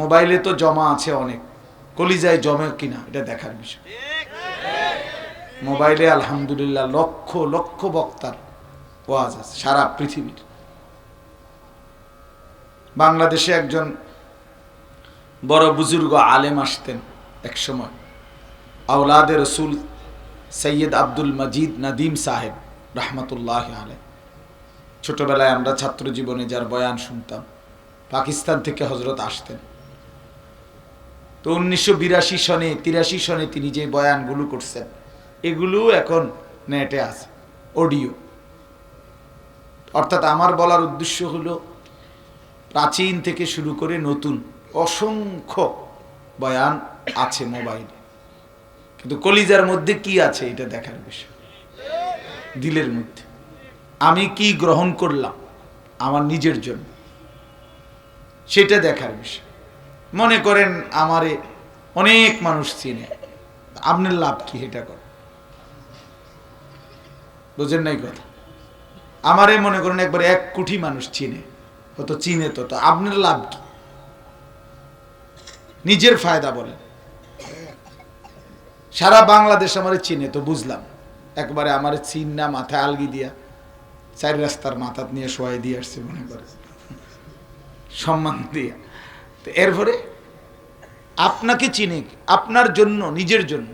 মোবাইলে তো জমা আছে অনেক। কলিজায় জমে কিনা, এটা দেখার বিষয়। মোবাইলে আলহামদুলিল্লাহ লক্ষ লক্ষ বক্তার ওয়াজ আছে, সারা পৃথিবীর। বাংলাদেশে একজন বড় বুজুর্গ আলেম আসতেন এক সময় আউলাদে রসুল সৈয়দ আব্দুল মজিদ নদীম সাহেব, রহমতুল্লাহ আলে ছোটবেলায় আমরা ছাত্র জীবনে যার বয়ান শুনতাম, পাকিস্তান থেকে হজরত আসতেন। তো উনিশশো বিরাশি সনে, তিরাশি সনে তিনি যে বয়ানগুলো করছেন এগুলো এখন নেটে আছে, অডিও। অর্থাৎ আমার বলার উদ্দেশ্য হলো, প্রাচীন থেকে শুরু করে নতুন, অসংখ্য বয়ান আছে মোবাইলে। কিন্তু কলিজার মধ্যে কি আছে এটা দেখার বিষয়? দিলের মধ্যে। আমি কি গ্রহণ করলাম আমার নিজের জন্য? সেটা দেখার বিষয়। মনে করেন আমারে অনেক মানুষ চিনে। আপনার লাভ কি এটা কর। বুঝেন নাই কথা? আমারে মনে করেন একবার এক কোটি মানুষ চিনে কত চিনে তো তো আপনার লাভ কি? নিজের ফায়দা বলেন। সারা বাংলাদেশ আমারে চিনে, তো বুঝলাম। একবারে আমার চিন না, মাথায় আলগি দিয়া, চারি রাস্তার মাথা নিয়ে শোয়াই দিয়ে আসছে মনে করে। সম্মান দিয়া। তো এরপরে আপনাকে চিনে, আপনার জন্য, নিজের জন্য।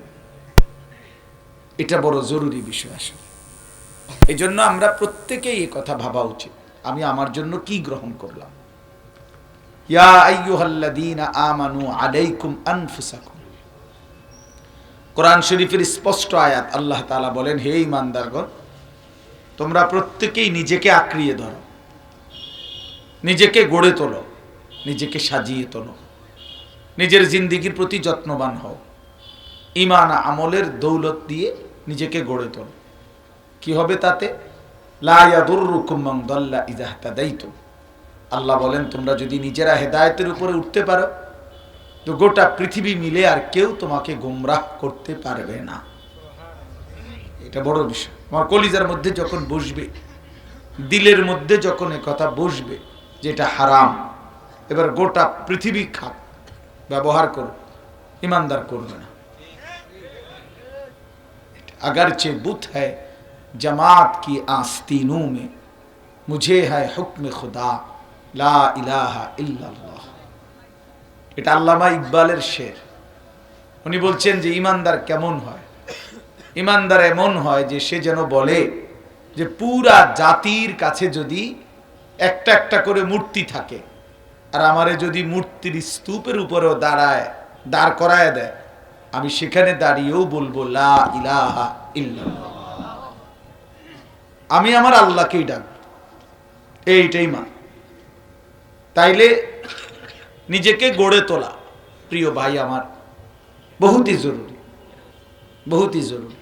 এটা বড় জরুরি বিষয় আসলে। এই জন্য আমরা প্রত্যেকেই এই কথা ভাবা উচিত। আমি আমার জন্য কি গ্রহণ করলাম? কোরআন শরীফের স্পষ্ট আয়াত আল্লাহ তাআলা বলেন, হে ঈমানদারগণ, তোমরা প্রত্যেকেই নিজেকে আঁকড়িয়ে ধরো। নিজেকে গড়ে তোলো। নিজেকে সাজিয়ে তোলো। নিজের জিন্দিগির প্রতি যত্নবান হও। ইমান আমলের দৌলত দিয়ে নিজেকে গড়ে তোল। কি হবে তাতে? আল্লাহ বলেন, তোমরা যদি নিজেরা হেদায়তের উপরে উঠতে পারো, তো গোটা পৃথিবী মিলে আর কেউ তোমাকে গোমরাহ করতে পারবে না। এটা বড় বিষয়। আমার কলিজার মধ্যে যখন বসবে, দিলের মধ্যে যখন কথা বসবে যেটা হারাম, এবার গোটা পৃথিবী খাক ব্যবহার করো ईमानदार করবে না अगरचे बुत है जमात की आस्तीनों में मुझे है हुक्म खुदा ला इलाहा इल्लाल्लाह এটা আল্লামা ইকবালের শের উনি বলছেন যে ইমানদার কেমন হয় ইমানদার এমন হয় যে সে যেন বলে যে পুরা জাতির কাছে যদি একটা একটা করে মূর্তি থাকে আর আমারে যদি মূর্তির স্তূপের উপরেও দাঁড়ায়, দাঁড় করায় দেয়, আমি সেখানে দাঁড়িয়েও বলব আমি আমার আল্লাহকেই ডাক, এইটাই মা। তাইলে নিজেকে গড়ে তোলা, প্রিয় ভাই আমার, বহুতই জরুরি বহুতই জরুরি।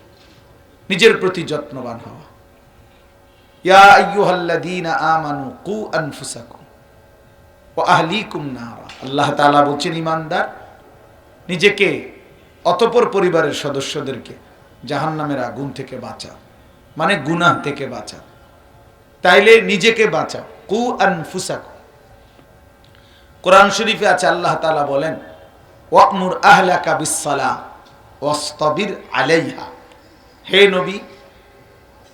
নিজের প্রতি যত্নবান হওয়া। ইয়া আইয়ুহাল্লাযীনা আমানু কু আনফুসাকুম। আল্লাহ তাআলা বলছেন ঈমানদার নিজেকে অতপর পরিবারের সদস্যদেরকে জাহান্নামের আগুন থেকে বাঁচা মানে গুনাহ থেকে বাঁচা তাইলে নিজেকে বাঁচা কু আনফুসাকুম। কোরআন শরীফে আছে, আল্লাহ তাআলা বলেন, ওয়াকমুর আহলাকা বিসসালাহ ওয়াস্তাবির আলাইহা। হে নবী,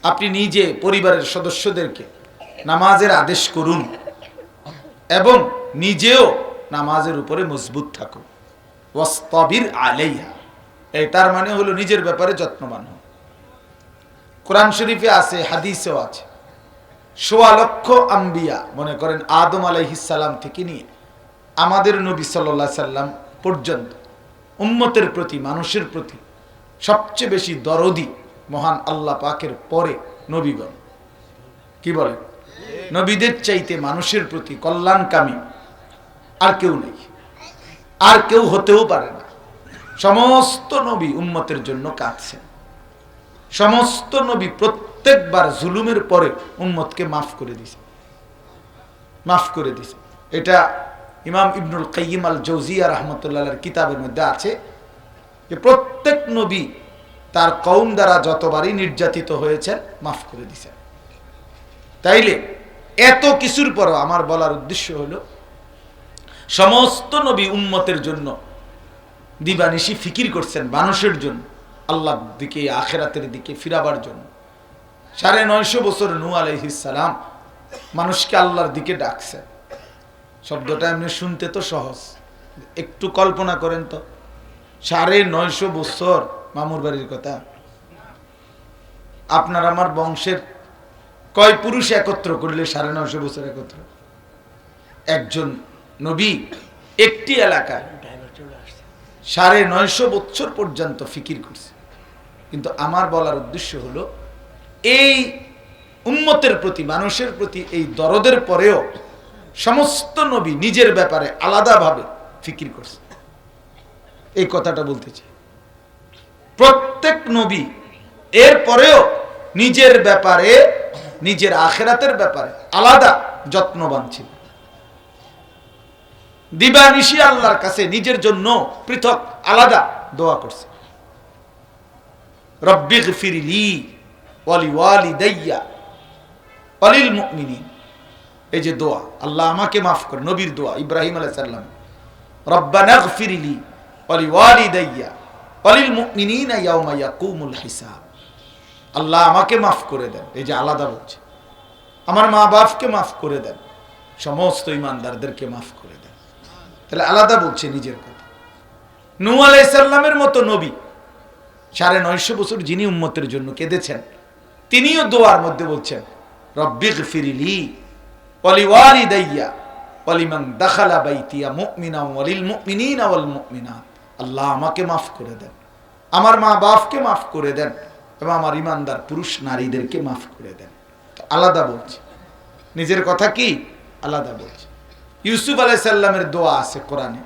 আপনি নিজে পরিবারের সদস্যদেরকে নামাজের আদেশ করুন। এবং নিজেও নামাজের উপরে মজবুত থাকুন ওয়াস্তাবির আলাইহা। এই তার মানে হলো নিজের ব্যাপারে যত্নবান হন কোরআন শরীফে আছে, হাদিসেও আছে। সোয়া লক্ষ আম্বিয়া, মনে করেন আদম আলাইহিসাল্লাম থেকে নিয়ে আমাদের নবী সাল্লা সাল্লাম পর্যন্ত, উম্মতের প্রতি, মানুষের প্রতি সবচেয়ে বেশি দরদি মহান আল্লাহ পাকের পরে নবীগণ। কি বলেন? নবীদের চাইতে মানুষের প্রতি কল্যাণকামী আর কেউ নেই। আর কেউ হতেও পারে না। সমস্ত নবী উম্মতের জন্য কাঁদছেন। সমস্ত নবী প্রত্যেকবার জুলুমের পরে উম্মতকে মাফ করে দিছে। মাফ করে দিছে। এটা ইমাম ইবনুল কাইম আল জৌজিয়া রহমতুল্লাহ কিতাবের মধ্যে আছে যে প্রত্যেক নবী তার কৌম দ্বারা যতবারই নির্যাতিত হয়েছেন, মাফ করে দিছেন। তাইলে এত কিছুর পরও আমার বলার উদ্দেশ্য হলো, সমস্ত নবী উম্মতের জন্য দিবানিশি ফিকির করছেন মানুষের জন্য, আল্লাহর দিকে, আখেরাতের দিকে ফিরাবার জন্য। সাড়ে নয়শো বছর নু আলাইহিসালাম মানুষকে আল্লাহর দিকে ডাকছে। শব্দটা এমনি শুনতে তো সহজ, একটু কল্পনা করেন তো। সাড়ে নয়শো বছর মামুর বাড়ির কথা। আপনার আমার বংশের কয় পুরুষ একত্র করলে সাড়ে নশো বছর একত্র? একজন নবী, একটি এলাকায় সাড়ে নয়শো বছর পর্যন্ত ফিকির করছে। কিন্তু আমার বলার উদ্দেশ্য হলো, এই উম্মতের প্রতি, মানুষের প্রতি এই দরদের পরেও সমস্ত নবী নিজের ব্যাপারে আলাদাভাবে ফিকির করছে। এই কথাটা বলতে চাই। প্রত্যেক নবী এর পরেও নিজের ব্যাপারে নিজের আখেরাতের ব্যাপারে আলাদা যত্নবান ছিল। দিবানিশি আল্লাহর কাছে নিজের জন্য পৃথক আলাদা দোয়া করছে। এই যে দোয়া, আল্লাহ আমাকে মাফ করে, নবীর দোয়া, ইব্রাহিম সালাম। রব্বানা গফিরলি ওয়ালি অলিল মুমিনিনা ইয়াউমা ইয়াকুমুল হিসাব। আল্লাহ আমাকে মাফ করে দেন। এই যে আলাদা বলছে। আমার মা বাপকে মাফ করে দেন। সমস্ত ইমানদারদেরকে মাফ করে দেন। তাহলে আলাদা বলছে নিজের কথা। নূ আলাইসাল্লামের মতো নবী, সাড়ে নয়শো বছর যিনি উম্মতের জন্য কেঁদেছেন, তিনিও দোয়ার মধ্যে বলছেন রব্বিগ ফিরিলি অলি ওয়ালি দাইয়া অলিমান দাখালা বাইতিয়া ওয়ালিল মুমিনিনা ওয়াল মুমিনাত। আল্লাহ আমাকে মাফ করে দেন। আমার মা বাপকে মাফ করে দেন। এবং আমার ইমানদার পুরুষ নারীদেরকে মাফ করে দেন। আলাদা বলছে। নিজের কথা কি? আলাদা বলছে। ইউসুফ আলাইসাল্লামের দোয়া আছে কোরআনে।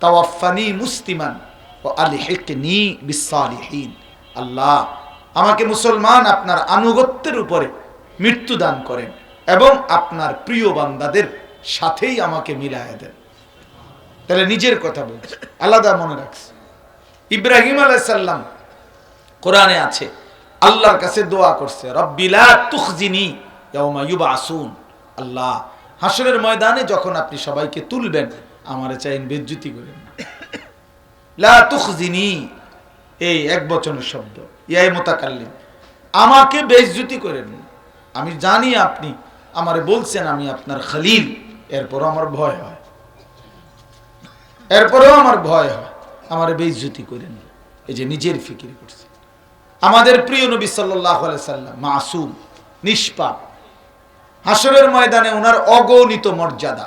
তাওয়াফানি মুস্তিমান ও আলি হেকনি বিসালিহীন। আল্লাহ আমাকে মুসলমান আপনার আনুগত্যের উপরে মৃত্যু দান করেন এবং আপনার প্রিয় বান্দাদের সাথেই আমাকে মিলায় দেন। তাহলে নিজের কথা বলছে। আলাদা মনে রাখছে। ইব্রাহিম আলাইসাল্লাম কোরআনে আছে আল্লাহর কাছে দোয়া করছে রব্বিলা তুখজিনি ইয়াউমা আল্লাহ হাসরের ময়দানে যখন আপনি সবাইকে তুলবেন, আমারে চাইন বেজ্জুতি করেন না। লা তুখজিনি, এই এক বচনের শব্দ। ইয়াই মোতাকাল্লিম, আমাকে বেজ্জুতি করেন আমি জানি আপনি আমারে বলছেন, আমি আপনার খলিল। এরপরও আমার ভয় হয়। এরপরেও আমার ভয় হয়। আমার বেজ্জুতি করেন এই যে নিজের ফিকির করছে। আমাদের প্রিয় নবী সাল্লাম, মাসুম, নিষ্পাপ। হাসরের ময়দানে ওনার অগণিত মর্যাদা।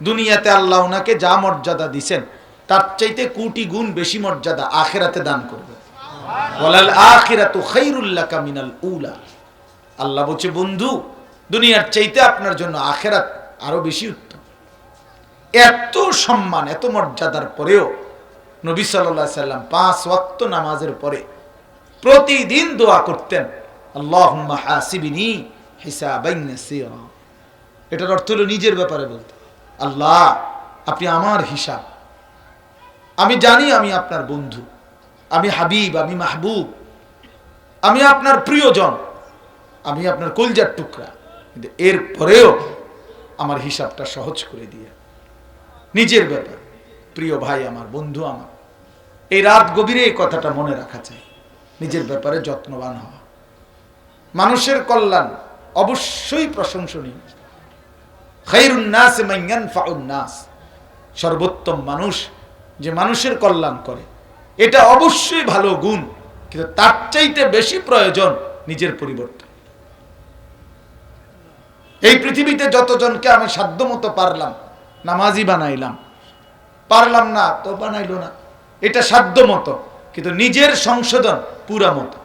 দুনিয়াতে আল্লাহ ওনাকে যা মর্যাদা দিছেন, তার চাইতে কোটি গুণ বেশি মর্যাদা আখেরাতে দান করবে। ওয়ালাল আখিরাতু খাইরুল্লাকা মিনাল উলা। আল্লাহ বলছে, বন্ধু, দুনিয়ার চাইতে আপনার জন্য আখেরাত আরও বেশি উত্তম। এত সম্মান, এত মর্যাদার পরেও নবী সাল্লাম পাঁচ ওয়াক্ত নামাজের পরে প্রতিদিন দোয়া করতেন। আল্লাহ হাসিবিনি এটার অর্থ হলো নিজের ব্যাপারে বলতে। আল্লাহ, আপনি আমার হিসাব। আমি জানি আমি আপনার বন্ধু। আমি হাবিব, আমি মাহবুব। আমি আপনার প্রিয়জন। আমি আপনার কলজার টুকরা। কিন্তু এর পরেও আমার হিসাবটা সহজ করে দিয়ে। নিজের ব্যাপার। প্রিয় ভাই আমার, বন্ধু আমার। এই রাত গভীরে এই কথাটা মনে রাখা চাই। নিজের ব্যাপারে যত্নবান হওয়া। মানুষের কল্যাণ অবশ্যই প্রশংসনীয়। সর্বোত্তম মানুষ যে মানুষের কল্যাণ করে, এটা অবশ্যই ভালো গুণ, কিন্তু তার চাইতে বেশি প্রয়োজন নিজের পরিবর্তন। এই পৃথিবীতে যতজনকে আমি সাধ্যমতো পারলাম নামাজি বানাইলাম, পারলাম না, তো বানাইলো না। এটা সাধ্য মতো কিন্তু নিজের সংশোধন পুরা মতো।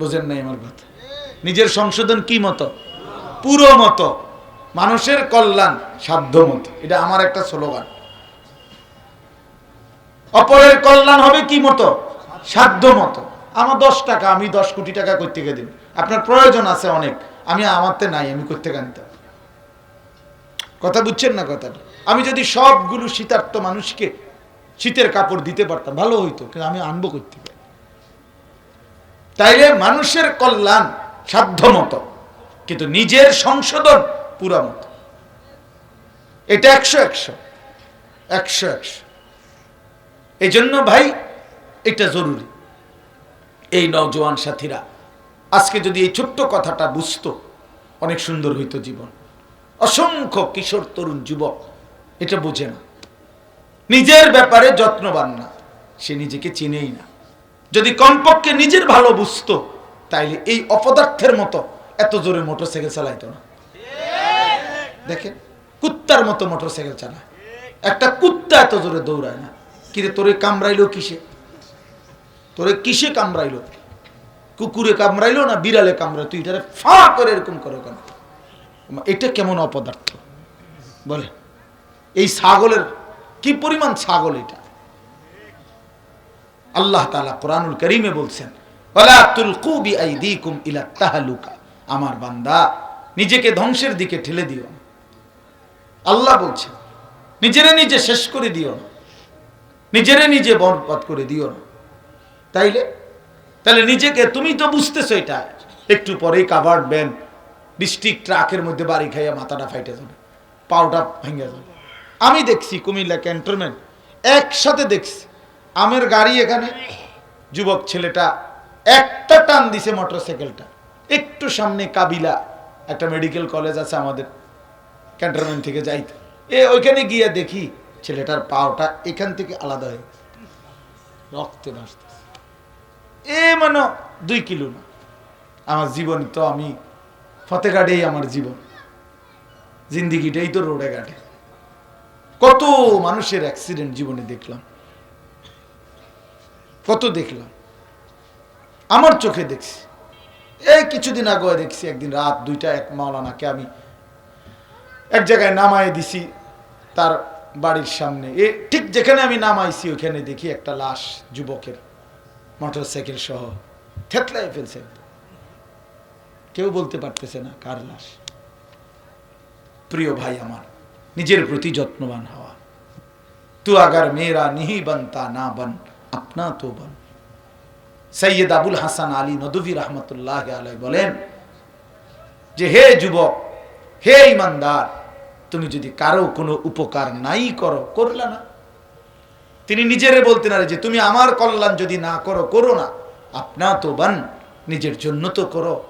বুঝেন নাই আমার কথা? নিজের সংশোধন কি মতো? পুরো মতো। মানুষের কল্যাণ সাধ্য মতো। এটা আমার একটা স্লোগান। অপরের কল্যাণ হবে কি মতো? সাধ্য মতো। আমার দশ টাকা, আমি দশ কোটি টাকা করতে গিয়ে দিব আপনার প্রয়োজন আছে অনেক। আমি আমারতে নাই, আমি করতে আনতাম কথা বুঝছেন না কথাটা? আমি যদি সবগুলো শীতার্থ মানুষকে শীতের কাপড় দিতে পারতাম, ভালো হইতো। কিন্তু আমি আনব করতে তাইলে মানুষের কল্যাণ সাধ্য মতো কিন্তু নিজের সংশোধন পুরা মতো এটা একশো একশো একশো একশো। এই জন্য ভাই, এটা জরুরি। এই নওজোয়ান সাথীরা, আজকে যদি এই ছোট্ট কথাটা বুঝতো, অনেক সুন্দর হইতো জীবন। অসংখ্য কিশোর তরুণ যুবক এটা বোঝে না। নিজের ব্যাপারে যত্নবান না, সে নিজেকে চিনেই না। যদি কমপক্ষে নিজের ভালো বুঝতো, তাইলে এই অপদার্থের মতো এত জোরে মোটরসাইকেল চালাইতো না। দেখেন, কুত্তার মতো মোটরসাইকেল চালায়। একটা কুত্তা এত জোরে দৌড়ায় না। কিরে তোরে কামড়াইলো কিসে? তোরে কিসে কামড়াইলো? কুকুরে কামড়াইলো না বিড়ালে কামড়াই তুই এটারে ফা করে এরকম করো কেন? এটা কেমন অপদার্থ? বলে, এই ছাগলের কি পরিমাণ ছাগল এটা? আল্লাহ তালা কোরআনুল করিমে বলছেন আমার বান্দা, নিজেকে ধ্বংসের দিকে ঠেলে দিও আল্লাহ বলছেন, নিজেরে নিজে শেষ করে দিও না। নিজেরে নিজে বরবাদ করে দিও না। তাইলে? তাহলে নিজেকে, তুমি তো বুঝতেছো এটা, একটু পরেই কাভার্ড ব্যান, ডিস্ট্রিক্ট ট্রাকের মধ্যে বাড়ি খাইয়া মাথাটা ফাইটে যাবে পাউটা ভেঙে যাবে। আমি দেখছি কুমিল্লা ক্যান্টনমেন্ট, একসাথে দেখছি। আমের গাড়ি এখানে। যুবক ছেলেটা একটা টান দিছে মোটরসাইকেলটা। একটু সামনে কাবিলা, একটা মেডিকেল কলেজ আছে আমাদের ক্যান্টনমেন্ট থেকে যাইতে এ ওইখানে গিয়ে দেখি ছেলেটার পাওটা এখান থেকে আলাদা হয়ে রক্তে ভাসতেছে। এ মানে দুই কিলো না। আমার জীবন তো আমি ফতেঘাটেই আমার জীবন। জিন্দিগিটাই তো রোডে ঘাটে। কত মানুষের অ্যাক্সিডেন্ট জীবনে দেখলাম। কত দেখলাম? আমার চোখে দেখছি। এই কিছুদিন আগে দেখছি, একদিন রাত দুইটা, এক মাওলানাকে আমি এক জায়গায় নামায় দিছি তার বাড়ির সামনে। এ ঠিক যেখানে আমি নামাইছি ওখানে দেখি একটা লাশ যুবকের মোটর সাইকেল সহ থেতলাই ফেলছে। কেউ বলতে পারতেছে না কার লাশ। প্রিয় ভাই আমার, নিজের প্রতি যত্নবান হওয়া। তু আগার মেয়েরা নিহি বনতা না বন। আপনা তো বন সৈয়দ আবুল হাসান আলী নদভী রহমতুল্লাহ আলাই বলেন যে, হে যুবক, হে ইমানদার, তুমি যদি কারও কোনো উপকার নাই করো, করলা না। তিনি নিজেরে বলতেন, আরে যে, তুমি আমার কল্যাণ যদি না করো করো না। আপনা তো বান নিজের জন্য তো করো।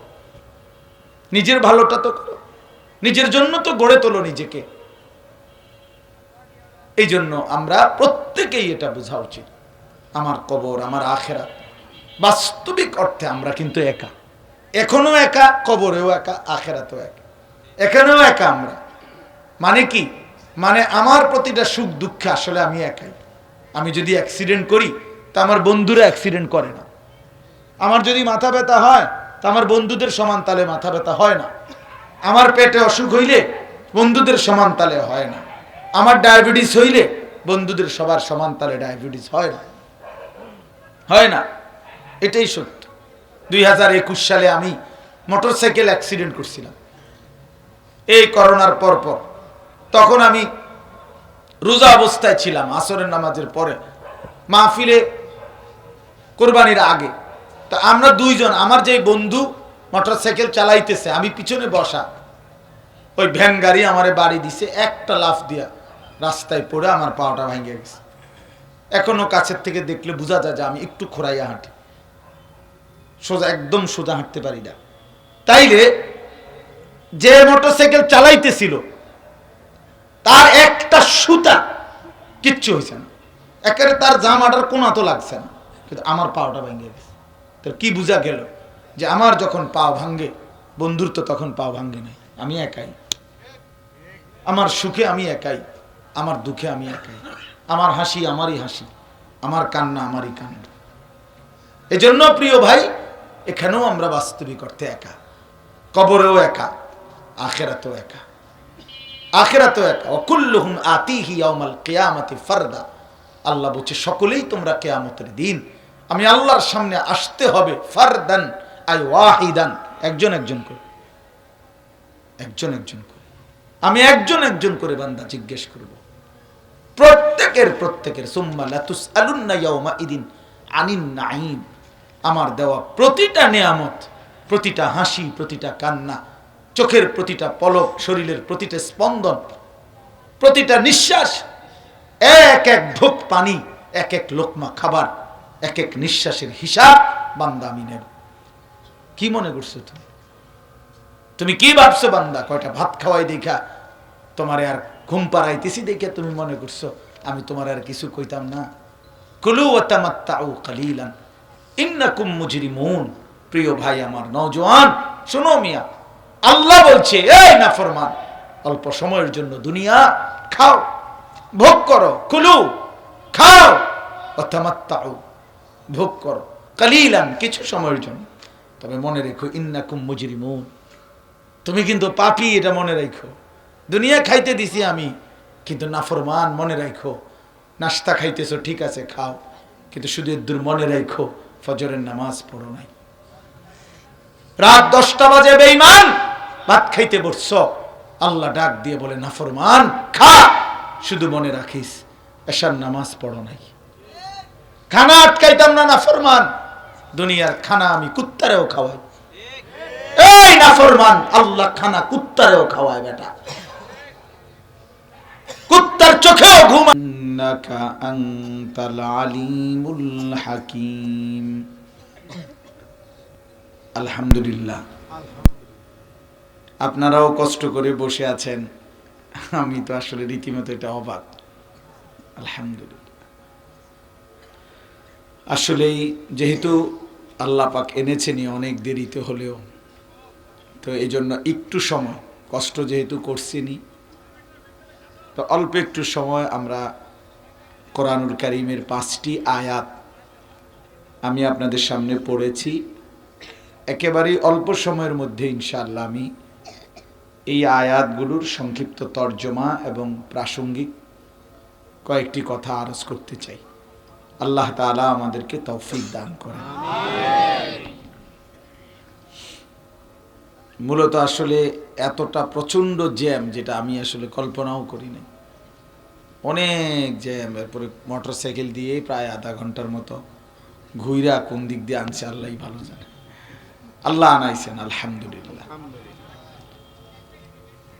নিজের ভালোটা তো করো। নিজের জন্য তো গড়ে তোলো নিজেকে। এই জন্য আমরা প্রত্যেকেই এটা বোঝা উচিত। আমার কবর, আমার আখেরা বাস্তবিক অর্থে আমরা কিন্তু একা। এখনও একা, কবরেও একা, আখেরাতেও একা। এখানেও একা আমরা। মানে কি? মানে আমার প্রতিটা সুখ, দুঃখে আসলে আমি একাই। আমি যদি অ্যাক্সিডেন্ট করি, তা আমার বন্ধুরা অ্যাক্সিডেন্ট করে না। আমার যদি মাথা ব্যথা হয়, তা আমার বন্ধুদের সমান তালে মাথা ব্যথা হয় না। আমার পেটে অসুখ হইলে বন্ধুদের সমান তালে হয় না। আমার ডায়াবেটিস হইলে বন্ধুদের সবার সমান তালে ডায়াবেটিস হয় না। হয় না। এটাই সত্য। দুই হাজার একুশ সালে আমি মোটরসাইকেল অ্যাক্সিডেন্ট করছিলাম। এই করোনার পর পর। তখন আমি রোজা অবস্থায় ছিলাম, আসরের নামাজের পরে। মাহফিলে কোরবানির আগে। তো আমরা দুইজন, আমার যে বন্ধু মোটরসাইকেল চালাইতেছে, আমি পিছনে বসা। ওই ভ্যান গাড়ি আমারে বাড়ি দিছে, একটা লাফ দিয়া রাস্তায় পড়ে আমার পাওয়াটা ভেঙে গেছে। এখনও কাছের থেকে দেখলে বোঝা যায় যে আমি একটু খোরাইয়া হাঁটি। সোজা, একদম সোজা হাঁটতে পারি না। তাইলে যে মোটরসাইকেল চালাইতেছিল, তার একটা সুতা কিচ্ছু হয়েছে না। একেবারে তার জামাটার কোনা তো লাগছে না, কিন্তু আমার পাওটা ভেঙে গেছে। তো কি বোঝা গেল যে আমার যখন পা ভাঙ্গে বন্ধুর তো তখন পা ভাঙ্গে নাই, আমি একাই। আমার সুখে আমি একাই, আমার দুঃখে আমি একাই। আমার হাসি আমারই হাসি, আমার কান্না আমারই কান্না। এজন্য প্রিয় ভাই, এখানেও আমরা বাস্তবিক অর্থে একা। কবরেও একা, আখেরাতেও একা। আখেরাতেও একা। অকুল্লুহুম আতিহি ইয়াউমাল কিয়ামাতি ফারদা। আল্লাহ বলছে, সকলেই তোমরা কেয়ামতের দিন, আমি আল্লাহর সামনে আসতে হবে ফারদান, আই ওয়াহিদান। একজন একজন করে। একজন একজন করে। আমি একজন একজন করে বান্দা জিজ্ঞেস করব প্রত্যেকের প্রত্যেকের। আমার দেওয়া প্রতিটা নেয়ামত, প্রতিটা হাসি, প্রতিটা কান্না, চোখের প্রতিটা পলক, শরীরের প্রতিটা স্পন্দন, প্রতিটা নিঃশ্বাস, এক এক ঢোক পানি, এক এক লোকমা খাবার, এক এক নিঃশ্বাসের হিসাব বান্দা আমি নেব কি মনে করছ তুমি? তুমি কি ভাবছ বান্দা? কয়টা ভাত খাওয়াই দেখা? তোমার আর ঘুম পাড়াইতেছি দেখে তুমি মনে করছ, আমি তোমার আর কিছু কইতাম না। কুলু ওয়াতামাত্তাউ কালিলান, ইন্নাকুম প্রিয় ভাই আমার নওজোয়ান, শোনো মিয়া, আল্লাহ বলছে, এই নাফরমান, অল্প সময়ের জন্য দুনিয়া খাও, ভোগ করো, কুলু, খাও ওয়াতামাত্তাউ ভোগ করো, কালিলান, কিছু সময়ের জন্য। তবে মনে রেখো, ইন্নাকুম মুজরিমুন। তুমি কিন্তু পাপি, এটা মনে রাখো। দুনিয়া খাইতে দিছি আমি, কিন্তু নাফরমান মনে রাখো নাস্তা খাইতেছো, ঠিক আছে, খাও, কিন্তু শুধু দূর মনে রাখো ফজরের নামাজ পড়ো নাই। রাত দশটা বাজে বেইমান ভাত খাইতে বসছ, আল্লাহ ডাক দিয়ে বলে, নাফরমান, খা, শুধু মনে রাখিস এসার নামাজ পড়ো নাই। খানা আটকাইতাম না, নাফরমান, দুনিয়ার খানা আমি কুত্তারেও খাওয়াই। এই নাফরমান, আল্লাহ খানা কুত্তারেও খাওয়ায়, বেটা। কুত্তার চোখেও ঘুম হাকিম। আলহামদুলিল্লাহ। আপনারাও কষ্ট করে বসে আছেন। আমি তো আসলে রীতিমতো এটা অবাক। আলহামদুলিল্লাহ। আসলেই যেহেতু আল্লাহ পাক এনেছেনই অনেক দেরিতে হলেও, তো এই জন্য একটু সময়, কষ্ট যেহেতু করছিনি তো অল্প একটু সময় আমরা কোরআনুল করিমের পাঁচটি আয়াত আমি আপনাদের সামনে পড়েছি। একেবারেই অল্প সময়ের মধ্যে ইনশাআল্লাহ আমি এই আয়াতগুলোর সংক্ষিপ্ত তর্জমা এবং প্রাসঙ্গিক কয়েকটি কথা আরজ করতে চাই। আল্লাহ তাআলা আমাদেরকে তৌফিক দান করেন। মূলত আসলে এতটা প্রচণ্ড জ্যাম যেটা আমি আসলে কল্পনাও করি নাই। অনেক জ্যাম, এরপরে মোটর সাইকেল দিয়ে প্রায় আধা ঘণ্টার মতো ঘুইরা কোন দিক দিয়ে আনছে আল্লাহ ভালো জানে। আল্লাহ আনাইছেন, আলহামদুলিল্লাহ।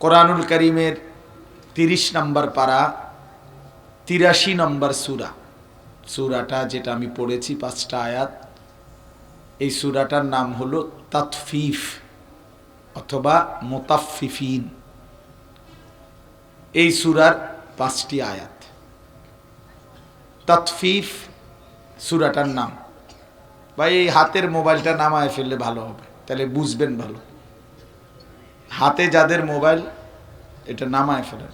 কোরআনুল করিমের তিরিশ নম্বর পাড়া তিরাশি নম্বর সুরা। সুরাটা যেটা আমি পড়েছি, পাঁচটা আয়াত, এই সুরাটার নাম হলো তাতফিফ। অথবা মোতাফিফিন এই সুরার পাঁচটি আয়াত। তৎফিফ সুরাটার নাম। ভাই, এই হাতের মোবাইলটা নামায় ফেললে ভালো হবে। তাহলে বুঝবেন ভালো। হাতে যাদের মোবাইল, এটা নামায় ফেলেন।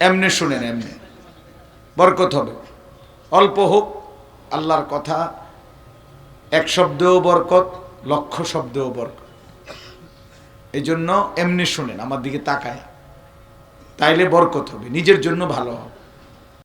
এমনি শুনেন, এমনি। বরকত হবে। অল্প হোক, আল্লাহর কথা, এক শব্দেও বরকত, লক্ষ শব্দেও বরকত। এই জন্য এমনি শুনেন আমার দিকে তাকায়। তাইলে বরকত হবে নিজের জন্য ভালো হবে।